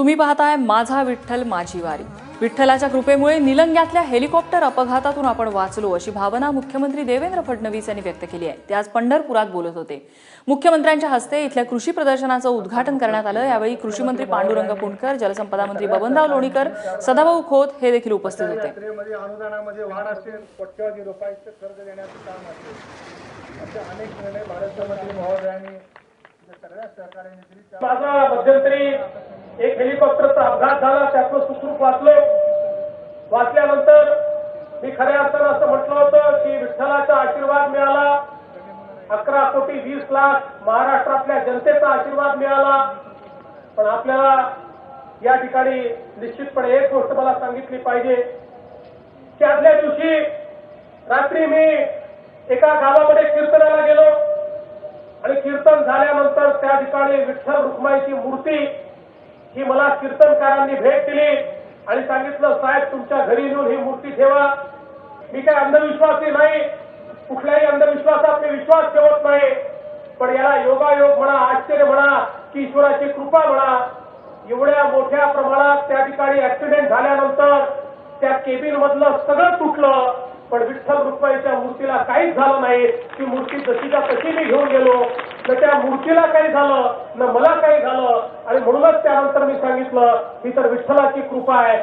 तुम्ही पाहताय माझा विठ्ठल माझी वारी. विठ्ठलाच्या कृपेमुळे निलंग्यातल्या हेलिकॉप्टर अपघातातून आपण वाचलो अशी भावना मुख्यमंत्री देवेंद्र फडणवीस यांनी व्यक्त केली आहे. ते आज पंढरपुरात बोलत होते. मुख्यमंत्र्यांच्या हस्ते इथल्या कृषी प्रदर्शनाचं उद्घाटन करण्यात आलं. यावेळी कृषी मंत्री पांडुरंग पुणकर जलसंपदा मंत्री बबनराव लोणीकर सदाभाऊ खोत हे देखील उपस्थित होते. एक हेलिकॉप्टरचा अपघात झाला त्यातलं सुखरूप वाचलो. वाचल्यानंतर मी खऱ्या अर्थानं असं म्हटलं होतं की विठ्ठलाचा आशीर्वाद मिळाला. अकरा कोटी वीस लाख महाराष्ट्रातल्या जनतेचा आशीर्वाद मिळाला. पण आपल्याला या ठिकाणी निश्चितपणे एक गोष्ट मला सांगितली पाहिजे. की आदल्या दिवशी रात्री मी एका गावामध्ये कीर्तनाला गेलो. आणि कीर्तन झाल्यानंतर त्या ठिकाणी विठ्ठल रुक्माईची मूर्ती की मला कीर्तनकारांनी भेट दिली आणि सांगितलं साहेब तुमच्या घरी येऊन ही मूर्ती ठेवा. मी काय अंधविश्वासी नाही कुठल्याही अंधविश्वासात मी विश्वास ठेवत नाही पण याला योगायोग म्हणा आश्चर्य म्हणा की ईश्वराची कृपा म्हणा एवढ्या मोठ्या प्रमाणात त्या ठिकाणी ऍक्सिडेंट झाल्यानंतर त्या केबिन मधलं सगळं तुटलं पण विठ्ठल रुक्माईच्या मूर्तीला काहीच झालं नाही. ती मूर्ती जशीच्या तशी मी घेऊन गेलो. न त्या मूर्तीला काही झालं न मला काही झालं आणि म्हणूनच त्यानंतर मी सांगितलं ही तर विठ्ठलाची कृपा आहे.